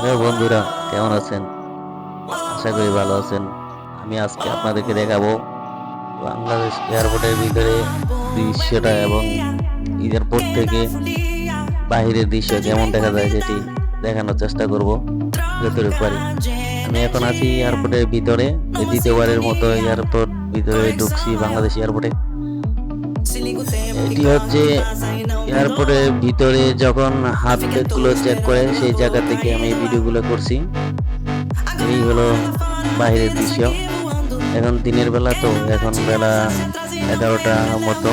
Hello বন্ধুরা, কেমন আছেন? আশা করি ভালো আছেন। আমি আজকে আপনাদেরকে দেখাবো বাংলাদেশ এয়ারপোর্টের ভিতরে দৃশ্যটা এবং এয়ারপোর্ট থেকে বাহিরের দৃশ্য কেমন দেখা যায় সেটি দেখানোর চেষ্টা করব। যতটুকু পারি। আমি এখন আছি এয়ারপোর্টের ভিতরে। দ্বিতীয়বারের মতো এয়ারপোর্ট ভিতরে ঢুকছি বাংলাদেশ এয়ারপোর্টে। এটি হচ্ছে এয়ারপোর্টের ভিতরে যখন হাতগুলো চেক করে, সেই জায়গা থেকে আমি ভিডিওগুলো করছি। এই হলো বাইরের দৃশ্য। এখন দিনের বেলা তো, এখন বেলা এগারোটা মতো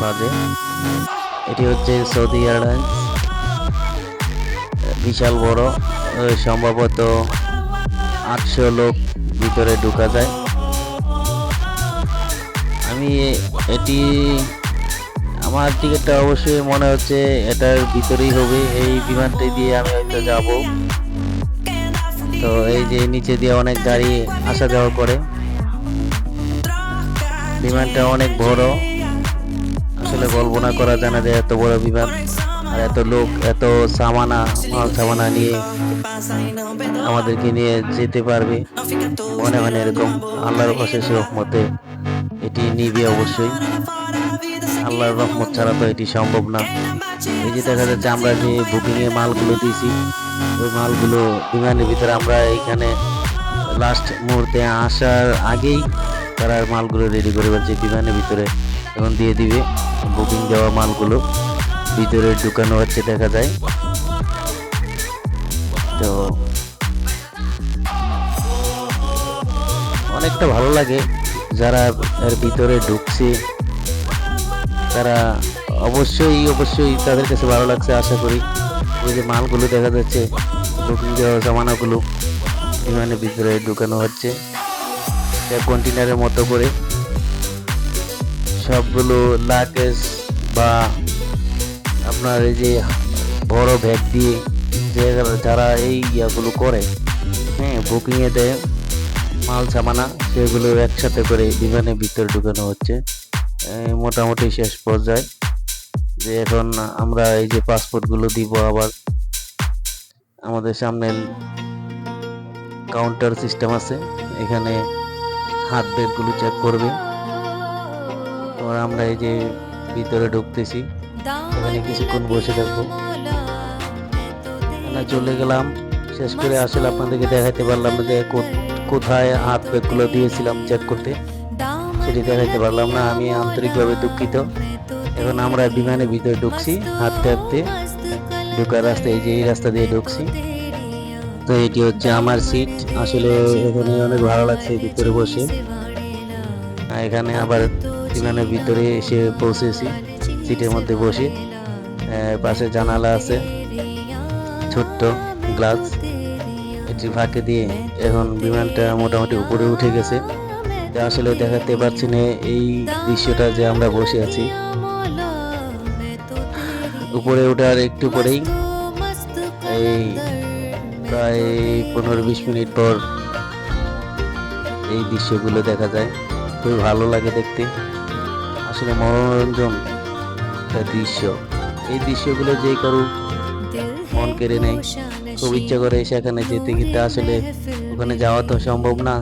বাজে। এটি হচ্ছে সৌদি এয়ারলাইন্স। বিশাল বড় সম্ভবত আটশো লোক ভিতরে ঢুকা যায়। আমি এটি আমার টিকিটটা অবশ্যই মনে হচ্ছে এটার ভিতরেই হবে। এই বিমানটি দিয়ে আমি হয়তো যাব। তো এই যে নিচে দিয়ে অনেক গাড়ি আসা যাওয়া করে। বিমানটা অনেক বড়। আসলে কল্পনা করা যায় না যে এত বড় বিমান। আর এত লোক, এত সামানা, মাল সামানা নিয়ে আমাদেরকে নিয়ে যেতে পারবে। মনে হয় এরকম আল্লাহর অশেষ রহমতে এটি নিবে অবশ্যই। আল্লাহর রহমত ছাড়া তো এটি সম্ভব না। এই যে দেখা যাচ্ছে আমরা যে বুকিং এ মালগুলো দিয়েছি, ওই মালগুলো বিমানের ভিতরে আমরা এখানে লাস্ট মুহূর্তে আসার আগেই তারা মালগুলো রেডি করে ফেলছে বিমানের ভিতরে এখন দিয়ে দিবে বুকিং দেওয়া মালগুলো। ভিতরে ঢুকানো হচ্ছে দেখা যায়। তো অনেকটা ভালো লাগে যারা এর ভিতরে ঢুকছে। তারা অবশ্যই অবশ্যই তাদের কাছে ভালো লাগছে, আশা করি। ওই যে মালগুলো দেখা যাচ্ছে বুকিং দেওয়া জামানাগুলো বিমানের ভিতরে ঢুকানো হচ্ছে। কন্টেনারের মতো করে। সবগুলো লাগেজ বা আপনার এই যে বড় ব্যাগ দিয়ে যে যারা এই ইয়াগুলো করে হ্যাঁ বুকিংয়ে দেয় মাল সামানা সেগুলো একসাথে করে বিমানের ভিতরে ঢুকানো হচ্ছে। মোটামুটি শেষ পর্যায়ে। যে এখন আমরা এই যে পাসপোর্টগুলো দিব আবার, আমাদের সামনে কাউন্টার সিস্টেম আছে। এখানে হাত ব্যাগগুলো চেক করবে। এবার আমরা এই যে ভিতরে ঢুকতেছি। এখানে কিছুক্ষণ বসে থাকব। এখানে চলে গেলাম। শেষ করে আসলে আপনাদেরকে দেখাতে পারলাম যে কোথায় হাত ব্যাগগুলো দিয়েছিলাম চেক করতে। সেটি দেখাইতে পারলাম না, আমি আন্তরিকভাবে দুঃখিত। এখন আমরা বিমানের ভিতরে ঢুকছি, হাঁটতে হাঁটতে। ঢুকার রাস্তা, এই যে এই রাস্তা দিয়ে ঢুকছি। তো এটি হচ্ছে আমার সিট আসলে এখানে অনেক ভালো লাগছে ভিতরে বসে। এখানে আবার বিমানের ভিতরে এসে পৌঁছেছি সিটের মধ্যে বসে। পাশে জানালা আছে, ছোট্ট গ্লাস। এটি ফাঁকে দিয়ে এখন বিমানটা মোটামুটি উপরে উঠে গেছে। আসলে দেখাতে পারছি না এই দৃশ্যটা যে আমরা বসে আছি। উপরে ওঠার একটু পরেই এই প্রায় পনেরো বিশ মিনিট পর এই দৃশ্যগুলো দেখা যায়। খুবই ভালো লাগে দেখতে। আসলে মনোরঞ্জন একটা দৃশ্য। এই দৃশ্যগুলো যে কারও মন কেড়ে নেয়, খুব ইচ্ছা করে সেখানে যেতে, কিন্তু আসলে ওখানে যাওয়া তো সম্ভব না।